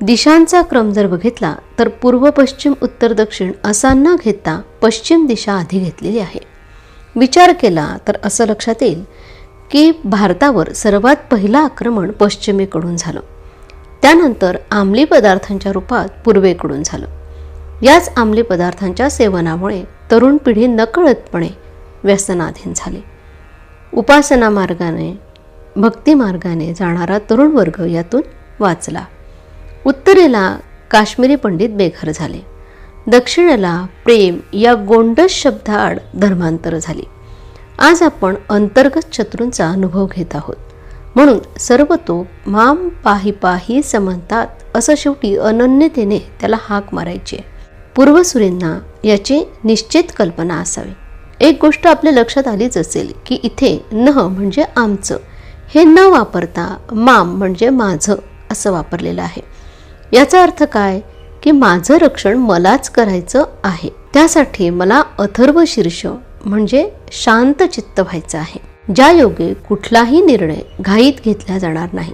दिशांचा क्रम जर बघितला तर पूर्व पश्चिम उत्तर दक्षिण असा न घेता पश्चिम दिशा आधी घेतलेली आहे. विचार केला तर असं लक्षात येईल की भारतावर सर्वात पहिलं आक्रमण पश्चिमेकडून झालं. त्यानंतर अंमली पदार्थांच्या रूपात पूर्वेकडून झालं. याच अंमली पदार्थांच्या सेवनामुळे तरुण पिढी नकळतपणे व्यसनाधीन झाली. उपासना मार्गाने भक्ती मार्गाने जाणारा तरुण वर्ग यातून वाचला. उत्तरेला काश्मीरी पंडित बेघर झाले. दक्षिणेला प्रेम या गोंडस शब्दाआड धर्मांतर झाली. आज आपण अंतर्गत शत्रूंचा अनुभव घेत आहोत. म्हणून सर्व तो माम पाही पाही समंतात असं शेवटी अनन्यतेने त्याला हाक मारायची. पूर्वसुरींना याची निश्चित कल्पना असावी. एक गोष्ट आपल्या लक्षात आलीच असेल की इथे न म्हणजे आमचं हे न वापरता माम म्हणजे माझं असं वापरलेलं आहे. याचा अर्थ काय? की माझं रक्षण मलाच करायचं आहे. त्यासाठी मला अथर्व शीर्ष म्हणजे शांत चित्त व्हायचं आहे. ज्या योगे कुठलाही निर्णय घाईत घेतला जाणार नाही.